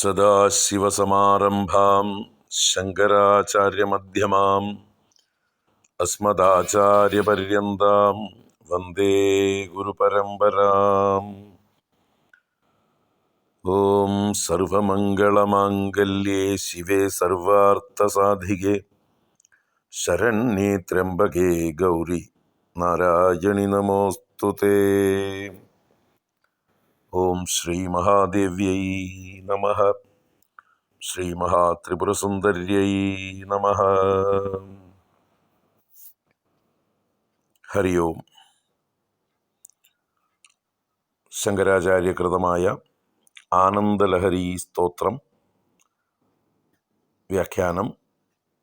സദാശിവസമാരംഭാം ശങ്കരാചാര്യമധ്യമാം അസ്മദാചാര്യപര്യന്താം വന്ദേ ഗുരുപരമ്പരാം ഓം സർവമംഗളമാംഗല്യേ ശിവേ സർവാർത്ഥസാധികേ ശരണ്യേ ത്രംബകേ ഗൗരി നാരായണി നമോസ്തുതേ ഓം ശ്രീ മഹാദേവ്യൈ നമ. ശ്രീ മഹാത്രിപുരസുന്ദര്യൈ നമ. ഹരി ഓം. ശങ്കരാചാര്യകൃതമായ ആനന്ദലഹരി സ്തോത്രം. വ്യാഖ്യാനം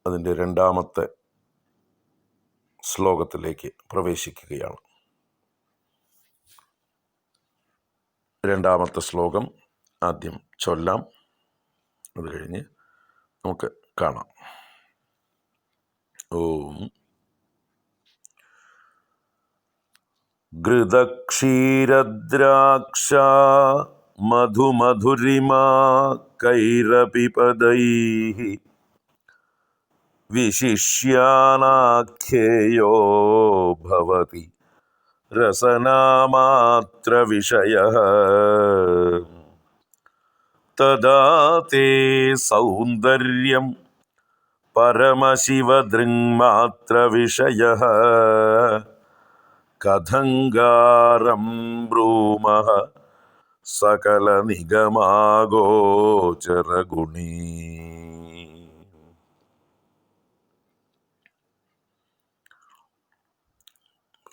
അതിന്റെ രണ്ടാമത്തെ ശ്ലോകത്തിലേക്ക് പ്രവേശിക്കുകയാണ്. രണ്ടാമത്തെ ശ്ലോകം ആദ്യം ചൊല്ലാം. അത് കഴിഞ്ഞ് നമുക്ക് കാണാം. ഓം. ഘൃതക്ഷീരദ്രാക്ഷ മധുമധുരിമാ കൈരപിപദൈ വിശിഷ്യാനാഖ്യേയോ ഭവതി. रसनामात्रविषयः तदा ते सौन्दर्यं परमशिवदृङ्मात्रविषयः कथङ्गारं ब्रूमः सकलनिगमागोचरगुणी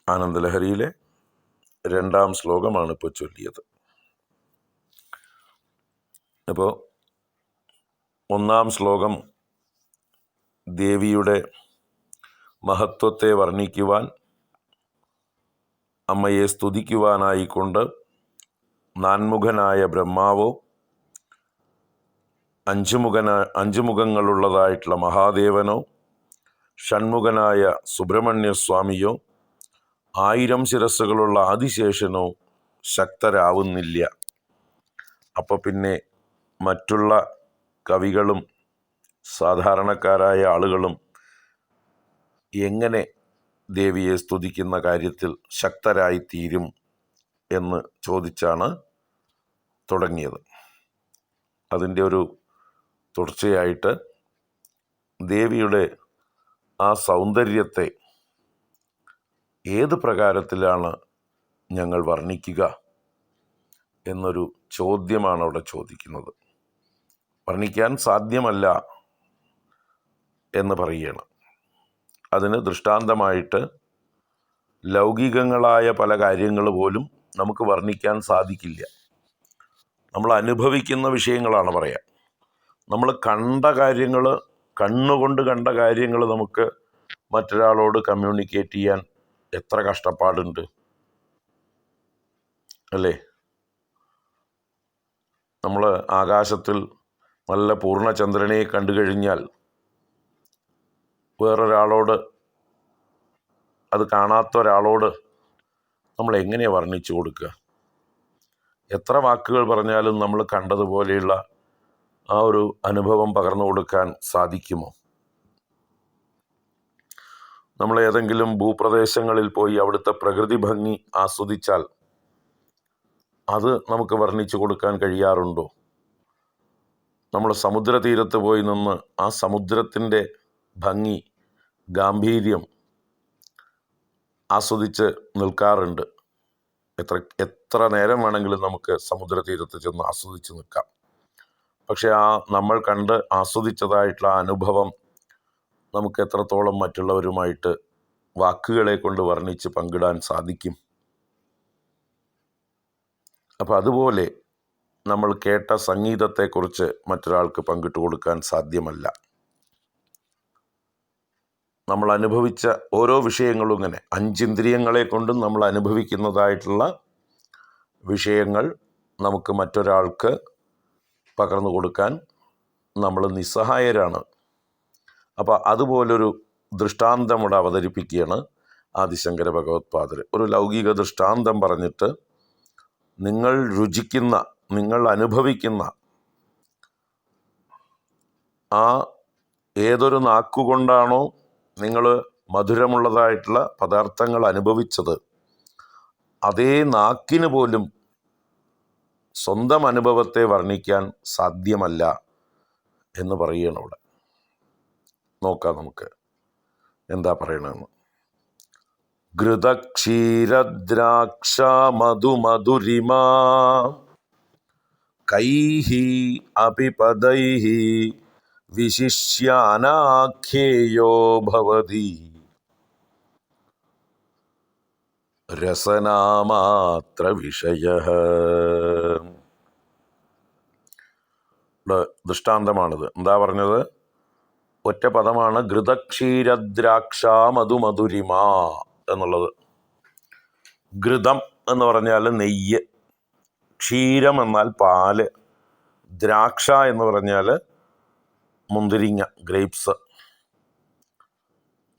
ആനന്ദലഹരിയിലെ രണ്ടാം ശ്ലോകമാണ് ഇപ്പോൾ ചൊല്ലിയത്. അപ്പോൾ ഒന്നാം ശ്ലോകം ദേവിയുടെ മഹത്വത്തെ വർണിക്കുവാൻ അമ്മയെ സ്തുതിക്കുവാനായിക്കൊണ്ട് നാൻമുഖനായ ബ്രഹ്മാവോ അഞ്ചുമുഖന അഞ്ചുമുഖങ്ങളുള്ളതായിട്ടുള്ള മഹാദേവനോ ഷൺമുഖനായ സുബ്രഹ്മണ്യസ്വാമിയോ ആയിരം ശിരസ്സുകളുള്ള ആദിശേഷനോ ശക്തരാവുന്നില്ല. അപ്പോൾ പിന്നെ മറ്റുള്ള കവികളും സാധാരണക്കാരായ ആളുകളും എങ്ങനെ ദേവിയെ സ്തുതിക്കുന്ന കാര്യത്തിൽ ശക്തരായിത്തീരും എന്ന് ചോദിച്ചാണ് തുടങ്ങിയത്. അതിന്റെ ഒരു തുടർച്ചയായിട്ട് ദേവിയുടെ ആ സൗന്ദര്യത്തെ ഏത് പ്രകാരത്തിലാണ് ഞങ്ങൾ വർണിക്കുക എന്നൊരു ചോദ്യമാണ് അവിടെ ചോദിക്കുന്നത്. വർണിക്കാൻ സാധ്യമല്ല എന്ന് പറയുകയാണ്. അതിന് ദൃഷ്ടാന്തമായിട്ട് ലൗകികങ്ങളായ പല കാര്യങ്ങൾ പോലും നമുക്ക് വർണിക്കാൻ സാധിക്കില്ല. നമ്മൾ അനുഭവിക്കുന്ന വിഷയങ്ങളാണ് പറയാം. നമ്മൾ കണ്ട കാര്യങ്ങൾ കണ്ണുകൊണ്ട് കണ്ട കാര്യങ്ങൾ നമുക്ക് മറ്റൊരാളോട് കമ്മ്യൂണിക്കേറ്റ് ചെയ്യാൻ എത്ര കഷ്ടപ്പാടുണ്ട്. അല്ലേ? നമ്മൾ ആകാശത്തിൽ നല്ല പൂർണചന്ദ്രനെ കണ്ടു കഴിഞ്ഞാൽ വേറൊരാളോട് അത് കാണാത്ത ഒരാളോട് നമ്മൾ എങ്ങനെയാണ് വർണിച്ചു കൊടുക്കുക? എത്ര വാക്കുകൾ പറഞ്ഞാലും നമ്മൾ കണ്ടതുപോലെയുള്ള ആ ഒരു അനുഭവം പകർന്നു കൊടുക്കാൻ സാധിക്കുമോ? നമ്മൾ ഏതെങ്കിലും ഭൂപ്രദേശങ്ങളിൽ പോയി അവിടുത്തെ പ്രകൃതി ഭംഗി ആസ്വദിച്ചാൽ അത് നമുക്ക് വർണിച്ചു കൊടുക്കാൻ കഴിയാറുണ്ടോ? നമ്മൾ സമുദ്രതീരത്ത് പോയി നിന്ന് ആ സമുദ്രത്തിന്റെ ഭംഗി ഗാംഭീര്യം ആസ്വദിച്ച് നിൽക്കാറുണ്ട്. എത്ര എത്ര നേരം വേണമെങ്കിലും നമുക്ക് സമുദ്രതീരത്ത് ചെന്ന് ആസ്വദിച്ച് നിൽക്കാം. പക്ഷെ ആ നമ്മൾ കണ്ട് ആസ്വദിച്ചതായിട്ടുള്ള അനുഭവം നമുക്ക് എത്രത്തോളം മറ്റുള്ളവരുമായിട്ട് വാക്കുകളെ കൊണ്ട് വർണിച്ച് പങ്കിടാൻ സാധിക്കും. അപ്പോൾ അതുപോലെ നമ്മൾ കേട്ട സംഗീതത്തെക്കുറിച്ച് മറ്റൊരാൾക്ക് പങ്കിട്ട് കൊടുക്കാൻ സാധ്യമല്ല. നമ്മൾ അനുഭവിച്ച ഓരോ വിഷയങ്ങളും ഇങ്ങനെ അഞ്ചിന്ദ്രിയങ്ങളെ കൊണ്ടും നമ്മൾ അനുഭവിക്കുന്നതായിട്ടുള്ള വിഷയങ്ങൾ നമുക്ക് മറ്റൊരാൾക്ക് പകർന്നു കൊടുക്കാൻ നമ്മൾ നിസ്സഹായരാണ്. അപ്പോൾ അതുപോലൊരു ദൃഷ്ടാന്തം ഇവിടെ അവതരിപ്പിക്കുകയാണ് ആദിശങ്കര ഭഗവത്പാദർ ഒരു ലൗകിക ദൃഷ്ടാന്തം പറഞ്ഞിട്ട് നിങ്ങൾ രുചിക്കുന്ന നിങ്ങൾ അനുഭവിക്കുന്ന ആ ഏതൊരു നാക്കുകൊണ്ടാണോ നിങ്ങൾ മധുരമുള്ളതായിട്ടുള്ള പദാർത്ഥങ്ങൾ അനുഭവിച്ചത് അതേ നാക്കിന് പോലും സ്വന്തം അനുഭവത്തെ വർണിക്കാൻ സാധ്യമല്ല എന്ന് പറയുകയാണ് അവിടെ. നോക്കാം നമുക്ക്. എന്താ പറയണമെന്ന് ഘൃതക്ഷീരദ്രാക്ഷ മധുമധുരിമാ കൈഹി അപിപദൈഹി വിശിഷ്യാനാഖ്യേയോ ഭവതി. രസനാമാത്ര വിഷയ. ദൃഷ്ടാന്തമാണിത്. എന്താ പറഞ്ഞത്? ഒറ്റ പദമാണ് ഘൃതക്ഷീരദ്രാക്ഷ മധുമധുരിമ എന്നുള്ളത്. ഘൃതം എന്ന് പറഞ്ഞാൽ നെയ്യ് ക്ഷീരം എന്നാൽ പാൽ ദ്രാക്ഷ എന്ന് പറഞ്ഞാൽ മുന്തിരിങ്ങ ഗ്രേപ്സ്.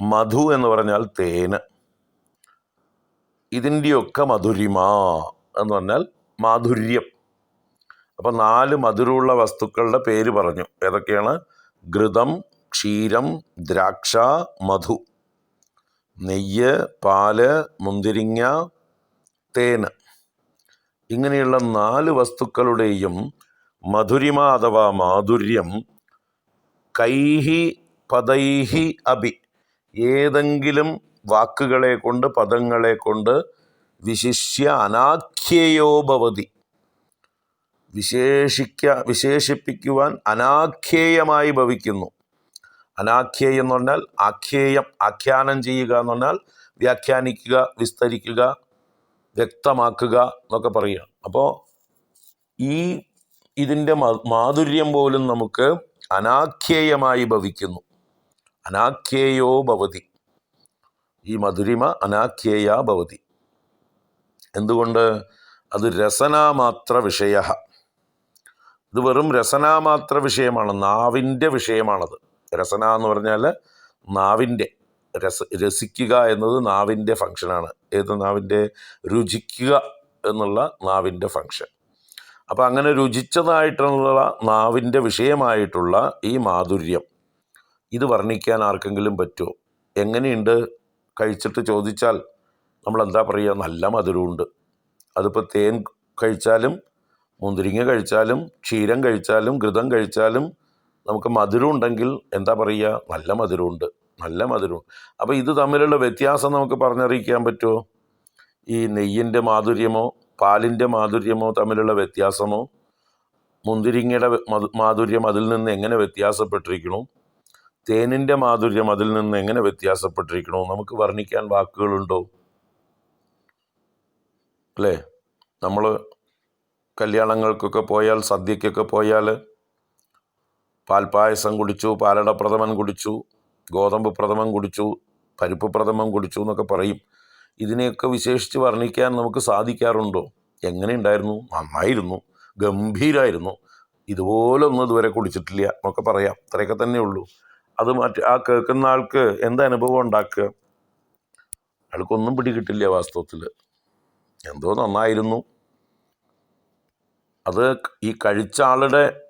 മധു എന്ന് പറഞ്ഞാൽ തേന്. ഇതിന്റെയൊക്കെ മധുരിമ എന്ന് പറഞ്ഞാൽ മാധുര്യം. അപ്പം നാല് മധുരമുള്ള വസ്തുക്കളുടെ പേര് പറഞ്ഞു. ഏതൊക്കെയാണ്? ഘൃതം ക്ഷീരം ദ്രാക്ഷ മധു. നെയ്യ് പാൽ മുന്തിരിങ്ങ തേന്. ഇങ്ങനെയുള്ള നാല് വസ്തുക്കളുടെയും മധുരിമ അഥവാ മാധുര്യം കൈഹി പദൈഹി അഭി. ഏതെങ്കിലും വാക്കുകളെ കൊണ്ട് പദങ്ങളെ കൊണ്ട് വിശിഷ്യ അനാഖ്യയോ ഭവതി. വിശേഷിക്ക വിശേഷിപ്പിക്കുവാൻ അനാഖ്യേയമായി ഭവിക്കുന്നു. അനാഖ്യേയം എന്ന് പറഞ്ഞാൽ ആഖ്യേയം ആഖ്യാനം ചെയ്യുക എന്ന് പറഞ്ഞാൽ വ്യാഖ്യാനിക്കുക വിസ്തരിക്കുക വ്യക്തമാക്കുക എന്നൊക്കെ പറയുക. അപ്പോൾ ഈ ഇതിന്റെ മാധുര്യം പോലും നമുക്ക് അനാഖ്യേയമായി ഭവിക്കുന്നു. അനാഖ്യേയോ ഭവതി. ഈ മധുരിമ അനാഖ്യേയ ഭവതി. എന്തുകൊണ്ട്? അത് രസനാമാത്ര വിഷയ ഇത് വെറും രസനാമാത്ര വിഷയമാണ് നാവിന്റെ വിഷയമാണത്. രസന എന്ന് പറഞ്ഞാൽ നാവിന്റെ രസ രസിക്കുക എന്നത് നാവിന്റെ ഫങ്ഷനാണ് ഏത് നാവിന്റെ? രുചിക്കുക എന്നുള്ള നാവിന്റെ ഫങ്ഷൻ അപ്പോൾ അങ്ങനെ രുചിച്ചതായിട്ടുള്ള നാവിന്റെ വിഷയമായിട്ടുള്ള ഈ മാധുര്യം ഇത് വർണിക്കാൻ ആർക്കെങ്കിലും പറ്റുമോ? എങ്ങനെയുണ്ട്? കഴിച്ചിട്ട് ചോദിച്ചാൽ നമ്മൾ എന്താ പറയുക? നല്ല മധുരമുണ്ട്. അതിപ്പോൾ തേൻ കഴിച്ചാലും മുന്തിരിങ്ങ കഴിച്ചാലും ക്ഷീരം കഴിച്ചാലും ഘൃതം കഴിച്ചാലും നമുക്ക് മധുരം ഉണ്ടെങ്കിൽ എന്താ പറയുക? നല്ല മധുരമുണ്ട്. നല്ല മധുരം അപ്പോൾ ഇത് തമ്മിലുള്ള വ്യത്യാസം നമുക്ക് പറഞ്ഞറിയിക്കാൻ പറ്റുമോ? ഈ നെയ്യിന്റെ മാധുര്യമോ പാലിന്റെ മാധുര്യമോ തമ്മിലുള്ള വ്യത്യാസമോ? മുന്തിരിങ്ങയുടെ മധു മാധുര്യം അതിൽ നിന്ന് എങ്ങനെ വ്യത്യാസപ്പെട്ടിരിക്കണു? തേനിന്റെ മാധുര്യം അതിൽ നിന്ന് എങ്ങനെ വ്യത്യാസപ്പെട്ടിരിക്കണു? നമുക്ക് വർണിക്കാൻ വാക്കുകളുണ്ടോ? അല്ലേ? നമ്മൾ കല്യാണങ്ങൾക്കൊക്കെ പോയാൽ സദ്യക്കൊക്കെ പോയാൽ പാൽപ്പായസം കുടിച്ചു പാലട പ്രഥമൻ കുടിച്ചു ഗോതമ്പ് പ്രഥമൻ കുടിച്ചു പരിപ്പ് പ്രഥമൻ കുടിച്ചു എന്നൊക്കെ പറയും. ഇതിനെയൊക്കെ വിശേഷിച്ച് വർണിക്കാൻ നമുക്ക് സാധിക്കാറുണ്ടോ? എങ്ങനെയുണ്ടായിരുന്നു? നന്നായിരുന്നു ഗംഭീരമായിരുന്നു ഇതുപോലൊന്നും ഇതുവരെ കുടിച്ചിട്ടില്ല എന്നൊക്കെ പറയാം. അത്രയൊക്കെ തന്നെ ഉള്ളൂ. അത് മറ്റ് ആ കേൾക്കുന്ന ആൾക്ക് എന്ത് അനുഭവം ഉണ്ടാക്കുക? അയാൾക്കൊന്നും പിടികിട്ടില്ല വാസ്തവത്തിൽ. എന്തോ നന്നായിരുന്നു. അത് ഈ കഴിച്ച ആളുടെ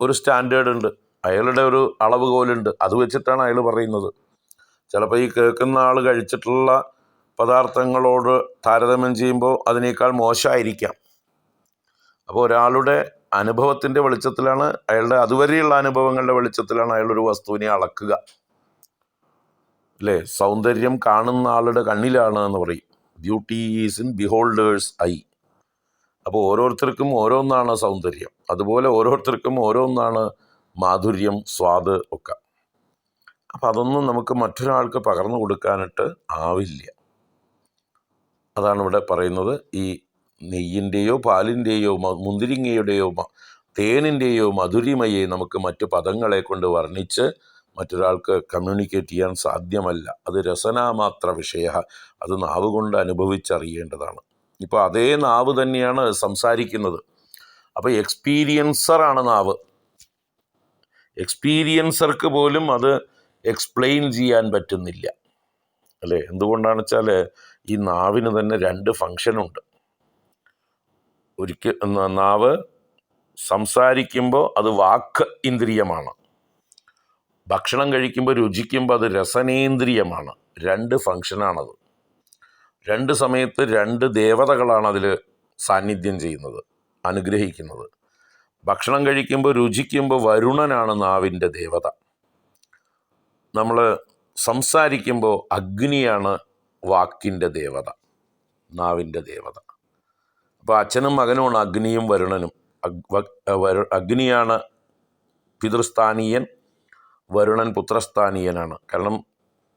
ഒരു സ്റ്റാൻഡേർഡ് ഉണ്ട് അയാളുടെ ഒരു അളവ് കോലുണ്ട് അത് വെച്ചിട്ടാണ് അയാൾ പറയുന്നത്. ചിലപ്പോൾ ഈ കേൾക്കുന്ന ആൾ കഴിച്ചിട്ടുള്ള പദാർത്ഥങ്ങളോട് താരതമ്യം ചെയ്യുമ്പോൾ അതിനേക്കാൾ മോശമായിരിക്കാം അപ്പോൾ ഒരാളുടെ അനുഭവത്തിന്റെ വെളിച്ചത്തിലാണ് അയാളുടെ അതുവരെയുള്ള അനുഭവങ്ങളുടെ വെളിച്ചത്തിലാണ് അയാൾ ഒരു വസ്തുവിനെ അളക്കുക. അല്ലേ? സൗന്ദര്യം കാണുന്ന ആളുടെ കണ്ണിലാണ് എന്ന് പറയും. Beauty is in beholder's eye അപ്പോൾ ഓരോരുത്തർക്കും ഓരോന്നാണ് സൗന്ദര്യം. അതുപോലെ ഓരോരുത്തർക്കും ഓരോന്നാണ് മാധുര്യം സ്വാദ് ഒക്കെ. അപ്പം അതൊന്നും നമുക്ക് മറ്റൊരാൾക്ക് പകർന്നു കൊടുക്കാനായിട്ട് ആവില്ല. അതാണ് ഇവിടെ പറയുന്നത്. ഈ നെയ്യിന്റെയോ പാലിന്റെയോ മുന്തിരിങ്ങയുടെയോ തേനിന്റെയോ മധുരിമയെ നമുക്ക് മറ്റു പദങ്ങളെ കൊണ്ട് വർണിച്ച് മറ്റൊരാൾക്ക് കമ്മ്യൂണിക്കേറ്റ് ചെയ്യാൻ സാധ്യമല്ല. അത് രസനാമാത്ര വിഷയ അത് നാവ് കൊണ്ട് അനുഭവിച്ചറിയേണ്ടതാണ്. ഇപ്പോൾ അതേ നാവ് തന്നെയാണ് സംസാരിക്കുന്നത്. അപ്പോൾ എക്സ്പീരിയൻസറാണ് നാവ്. എക്സ്പീരിയൻസർക്ക് പോലും അത് എക്സ്പ്ലെയിൻ ചെയ്യാൻ പറ്റുന്നില്ല. അല്ലേ? എന്തുകൊണ്ടാണെന്ന് വെച്ചാൽ ഈ നാവിന് തന്നെ രണ്ട് ഫങ്ഷനുണ്ട് ഒരിക്കൽ നാവ് സംസാരിക്കുമ്പോൾ അത് വാക്ക് ഇന്ദ്രിയമാണ്. ഭക്ഷണം കഴിക്കുമ്പോൾ രുചിക്കുമ്പോൾ അത് രസനേന്ദ്രിയമാണ്. രണ്ട് ഫങ്ഷനാണത് രണ്ട് സമയത്ത് രണ്ട് ദേവതകളാണ് അതിൽ സാന്നിധ്യം ചെയ്യുന്നത് അനുഗ്രഹിക്കുന്നത്. ഭക്ഷണം കഴിക്കുമ്പോൾ രുചിക്കുമ്പോൾ വരുണനാണ് നാവിന്റെ ദേവത. നമ്മൾ സംസാരിക്കുമ്പോൾ അഗ്നിയാണ് വാക്കിന്റെ ദേവത നാവിന്റെ ദേവത. അപ്പോൾ അച്ഛനും മകനുമാണ് അഗ്നിയും വരുണനും. അഗ്നിയാണ് പിതൃസ്ഥാനീയൻ വരുണൻ പുത്രസ്ഥാനീയനാണ്. കാരണം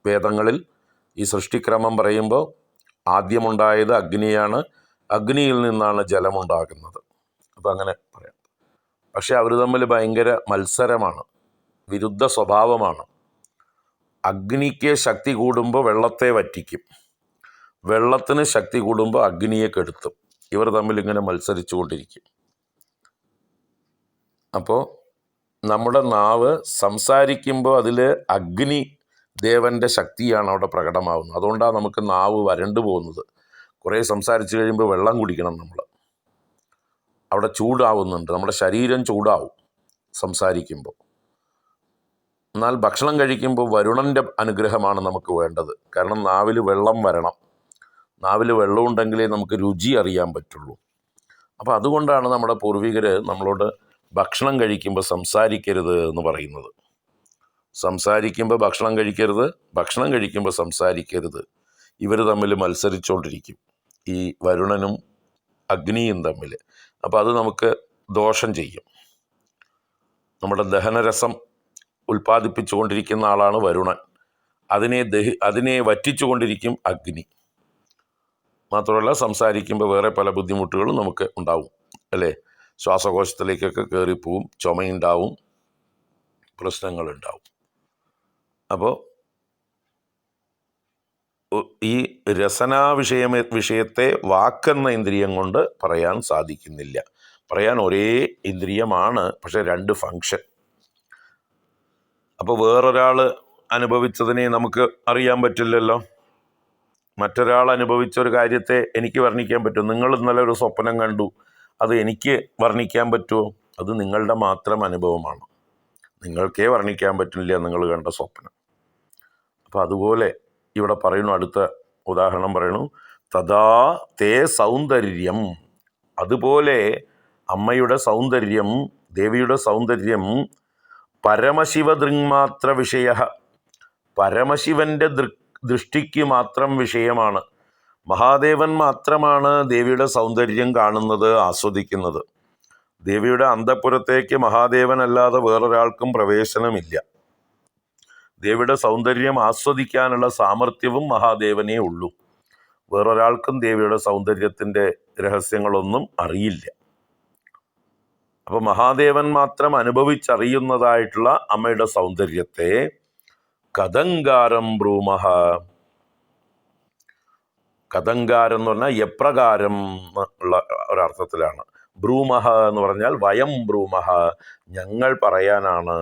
വേദങ്ങളിൽ ഈ സൃഷ്ടിക്രമം പറയുമ്പോൾ ആദ്യമുണ്ടായത് അഗ്നിയാണ്. അഗ്നിയിൽ നിന്നാണ് ജലമുണ്ടാകുന്നത്. അപ്പോൾ അങ്ങനെ പക്ഷെ അവർ തമ്മിൽ ഭയങ്കര മത്സരമാണ്. വിരുദ്ധ സ്വഭാവമാണ്. അഗ്നിക്ക് ശക്തി കൂടുമ്പോൾ വെള്ളത്തെ വറ്റിക്കും. വെള്ളത്തിന് ശക്തി കൂടുമ്പോൾ അഗ്നിയെ കെടുത്തും. ഇവർ തമ്മിൽ ഇങ്ങനെ മത്സരിച്ചു കൊണ്ടിരിക്കും അപ്പോൾ നമ്മുടെ നാവ് സംസാരിക്കുമ്പോൾ അതിൽ അഗ്നി ദേവന്റെ ശക്തിയാണ് അവിടെ പ്രകടമാവുന്നത്. അതുകൊണ്ടാണ് നമുക്ക് നാവ് വരണ്ടു പോകുന്നത്. കുറേ സംസാരിച്ചു കഴിയുമ്പോൾ വെള്ളം കുടിക്കണം നമ്മൾ അവിടെ ചൂടാവുന്നുണ്ട്. നമ്മുടെ ശരീരം ചൂടാവും സംസാരിക്കുമ്പോൾ. എന്നാൽ ഭക്ഷണം കഴിക്കുമ്പോൾ വരുണന്റെ അനുഗ്രഹമാണ് നമുക്ക് വേണ്ടത്. കാരണം നാവിൽ വെള്ളം വരണം. നാവിൽ വെള്ളം ഉണ്ടെങ്കിലേ നമുക്ക് രുചി അറിയാൻ പറ്റുള്ളൂ. അപ്പോൾ അതുകൊണ്ടാണ് നമ്മുടെ പൂർവികർ നമ്മളോട് ഭക്ഷണം കഴിക്കുമ്പോൾ സംസാരിക്കരുത് എന്ന് പറയുന്നത്. സംസാരിക്കുമ്പോൾ ഭക്ഷണം കഴിക്കരുത് ഭക്ഷണം കഴിക്കുമ്പോൾ സംസാരിക്കരുത്. ഇവർ തമ്മിൽ മത്സരിച്ചുകൊണ്ടിരിക്കും ഈ വരുണനും അഗ്നിയും തമ്മിൽ അപ്പോൾ അത് നമുക്ക് ദോഷം ചെയ്യും. നമ്മുടെ ദഹനരസം ഉൽപ്പാദിപ്പിച്ചുകൊണ്ടിരിക്കുന്ന ആളാണ് വരുണൻ. അതിനെ ദഹി അതിനെ വറ്റിച്ചുകൊണ്ടിരിക്കും അഗ്നി. മാത്രമല്ല സംസാരിക്കുമ്പോൾ വേറെ പല ബുദ്ധിമുട്ടുകളും നമുക്ക് ഉണ്ടാവും. അല്ലേ? ശ്വാസകോശത്തിലേക്കൊക്കെ കയറിപ്പോവും ചുമയുണ്ടാവും പ്രശ്നങ്ങളുണ്ടാവും. അപ്പോൾ ഈ രസനാ വിഷയം വിഷയത്തെ വാക്കെന്ന ഇന്ദ്രിയം കൊണ്ട് പറയാൻ സാധിക്കുന്നില്ല. പറയാൻ ഒരേ ഇന്ദ്രിയമാണ് പക്ഷെ രണ്ട് ഫങ്ഷൻ അപ്പോൾ വേറൊരാൾ അനുഭവിച്ചതിനെ നമുക്ക് അറിയാൻ പറ്റില്ലല്ലോ? മറ്റൊരാൾ അനുഭവിച്ച ഒരു കാര്യത്തെ എനിക്ക് വർണിക്കാൻ പറ്റും നിങ്ങൾ ഇന്നലെ ഒരു സ്വപ്നം കണ്ടു അത് എനിക്ക് വർണിക്കാൻ പറ്റുമോ? അത് നിങ്ങളുടെ മാത്രം അനുഭവമാണ്. നിങ്ങൾക്കേ വർണിക്കാൻ പറ്റില്ല നിങ്ങൾ കണ്ട സ്വപ്നം. അപ്പോൾ അതുപോലെ ഇവിടെ പറയുന്നു അടുത്ത ഉദാഹരണം പറയുന്നു തഥാ തേ സൗന്ദര്യം. അതുപോലെ അമ്മയുടെ സൗന്ദര്യം ദേവിയുടെ സൗന്ദര്യം പരമശിവദൃങ്മാത്ര വിഷയ. പരമശിവന്റെ ദൃഷ്ടിക്ക് മാത്രം വിഷയമാണ്. മഹാദേവൻ മാത്രമാണ് ദേവിയുടെ സൗന്ദര്യം കാണുന്നത് ആസ്വദിക്കുന്നത്. ദേവിയുടെ അന്തഃപുരത്തേക്ക് മഹാദേവനല്ലാതെ വേറൊരാൾക്കും പ്രവേശനമില്ല. ദേവിയുടെ സൗന്ദര്യം ആസ്വദിക്കാനുള്ള സാമർഥ്യവും മഹാദേവനേ ഉള്ളൂ. വേറൊരാൾക്കും ദേവിയുടെ സൗന്ദര്യത്തിന്റെ രഹസ്യങ്ങളൊന്നും അറിയില്ല. അപ്പോൾ മഹാദേവൻ മാത്രം അനുഭവിച്ചറിയുന്നതായിട്ടുള്ള അമ്മയുടെ സൗന്ദര്യത്തെ കഥങ്കാരം ബ്രൂമഹ. കഥങ്കാരം എന്ന് പറഞ്ഞാൽ എപ്രകാരം ഉള്ള ഒരർത്ഥത്തിലാണ്. ബ്രൂമഹ എന്ന് പറഞ്ഞാൽ വയം ബ്രൂമഹ. ഞങ്ങൾ പറയാനാണ്.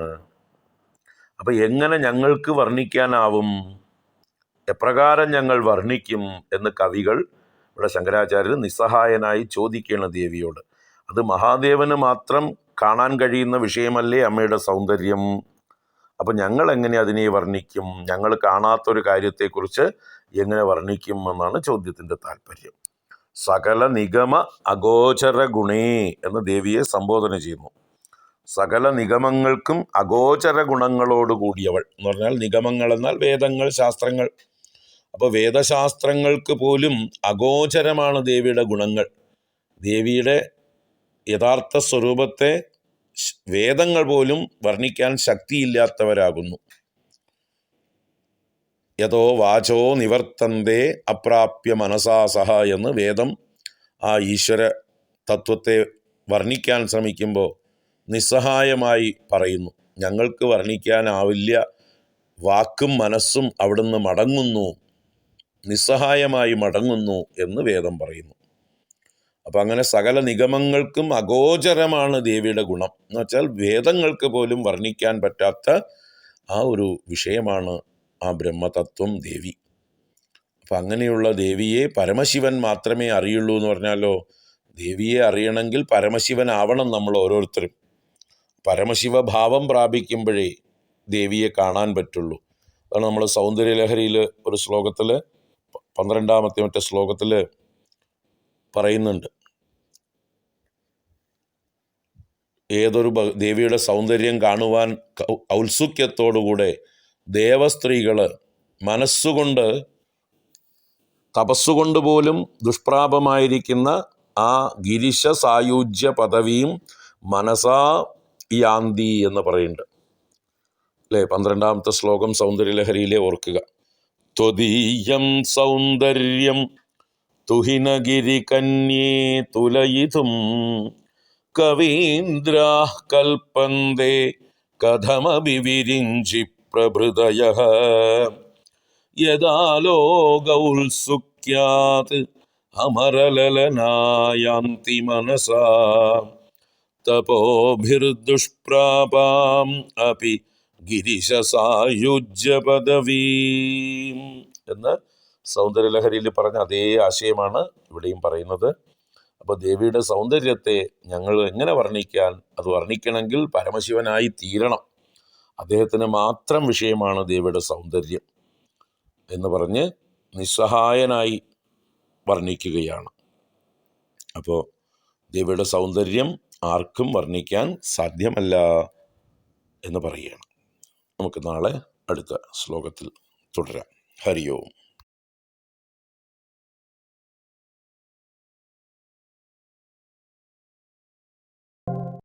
അപ്പം എങ്ങനെ ഞങ്ങൾക്ക് വർണിക്കാനാവും? എപ്രകാരം ഞങ്ങൾ വർണിക്കും? എന്ന് കവികൾ ഇവിടെ ശങ്കരാചാര്യർ നിസ്സഹായനായി ചോദിക്കുകയാണ് ദേവിയോട്. അത് മഹാദേവന് മാത്രം കാണാൻ കഴിയുന്ന വിഷയമല്ലേ അമ്മയുടെ സൗന്ദര്യം? അപ്പം ഞങ്ങൾ എങ്ങനെ അതിനെ വർണിക്കും? ഞങ്ങൾ കാണാത്തൊരു കാര്യത്തെക്കുറിച്ച് എങ്ങനെ വർണിക്കും എന്നാണ് ചോദ്യത്തിന്റെ താല്പര്യം സകല നിഗമ അഗോചര ഗുണേ എന്ന് ദേവിയെ സംബോധന ചെയ്യുന്നു. സകല നിഗമങ്ങൾക്കും അഗോചര ഗുണങ്ങളോട് കൂടിയവൾ എന്ന് പറഞ്ഞാൽ നിഗമങ്ങൾ എന്നാൽ വേദങ്ങൾ ശാസ്ത്രങ്ങൾ. അപ്പോൾ വേദശാസ്ത്രങ്ങൾക്ക് പോലും അഗോചരമാണ് ദേവിയുടെ ഗുണങ്ങൾ. ദേവിയുടെ യഥാർത്ഥ സ്വരൂപത്തെ വേദങ്ങൾ പോലും വർണിക്കാൻ ശക്തിയില്ലാത്തവരാകുന്നു. യഥോ വാചോ നിവർത്തന്തേ അപ്രാപ്യ മനസാ സഹ എന്ന് വേദം ആ ഈശ്വര തത്വത്തെ വർണിക്കാൻ ശ്രമിക്കുമ്പോൾ നിസ്സഹായമായി പറയുന്നു. ഞങ്ങൾക്ക് വർണിക്കാനാവില്ല. വാക്കും മനസ്സും അവിടുന്ന് മടങ്ങുന്നു. നിസ്സഹായമായി മടങ്ങുന്നു എന്ന് വേദം പറയുന്നു. അപ്പം അങ്ങനെ സകല നിഗമങ്ങൾക്കും അഗോചരമാണ് ദേവിയുടെ ഗുണം. എന്ന് വെച്ചാൽ വേദങ്ങൾക്ക് പോലും വർണിക്കാൻ പറ്റാത്ത ആ ഒരു വിഷയമാണ് ആ ബ്രഹ്മതത്വം ദേവി. അപ്പം അങ്ങനെയുള്ള ദേവിയെ പരമശിവൻ മാത്രമേ അറിയുള്ളൂ എന്ന് പറഞ്ഞാലോ? ദേവിയെ അറിയണമെങ്കിൽ പരമശിവനാവണം നമ്മൾ ഓരോരുത്തരും. പരമശിവഭാവം പ്രാപിക്കുമ്പോഴേ ദേവിയെ കാണാൻ പറ്റുള്ളൂ. അതാണ് നമ്മൾ സൗന്ദര്യലഹരിയിൽ ഒരു ശ്ലോകത്തിൽ പന്ത്രണ്ടാമത്തെ മറ്റേ ശ്ലോകത്തിൽ പറയുന്നുണ്ട്. ഏതൊരു ദേവിയുടെ സൗന്ദര്യം കാണുവാൻ ഔത്സുഖ്യത്തോടുകൂടെ ദേവസ്ത്രീകൾ മനസ്സുകൊണ്ട് തപസ്സുകൊണ്ട് പോലും ദുഷ്പ്രാപമായിരിക്കുന്ന ആ ഗിരിശ സായുജ്യ പദവിയും മനസാ യാന്തി എന്ന് പറയുന്നുണ്ട്. അല്ലേ പന്ത്രണ്ടാമത്തെ ശ്ലോകം സൗന്ദര്യലഹരിയിലെ ഓർക്കുക. ത്വദീയം സൗന്ദര്യം തുഹിനഗിരി കന്യേ തുലയിതും കവീന്ദ്രാ കൽപ്പന്തേ കഥമഭിവിരിഞ്ചി പ്രഭൃതയ യഥാലോകൗത്സുഖ്യാത് അമരലലനായാന്തി മനസാ. തപോഭിർദുഷ്പ്രാപാം അപി ഗിരിശസായുജ്യ പദവീം എന്ന് സൗന്ദര്യലഹരിയിൽ പറഞ്ഞ അതേ ആശയമാണ് ഇവിടെയും പറയുന്നത്. അപ്പോൾ ദേവിയുടെ സൗന്ദര്യത്തെ ഞങ്ങൾ എങ്ങനെ വർണിക്കാൻ അത് വർണിക്കണമെങ്കിൽ പരമശിവനായി തീരണം. അദ്ദേഹത്തിന് മാത്രം വിഷയമാണ് ദേവിയുടെ സൗന്ദര്യം എന്ന് പറഞ്ഞ് നിസ്സഹായനായി വർണിക്കുകയാണ്. അപ്പോൾ ദേവിയുടെ സൗന്ദര്യം ആർക്കും വർണിക്കാൻ സാധ്യമല്ല എന്ന് പറയുകയാണ്. നമുക്ക് നാളെ അടുത്ത ശ്ലോകത്തിൽ തുടരാം. ഹരി ഓം.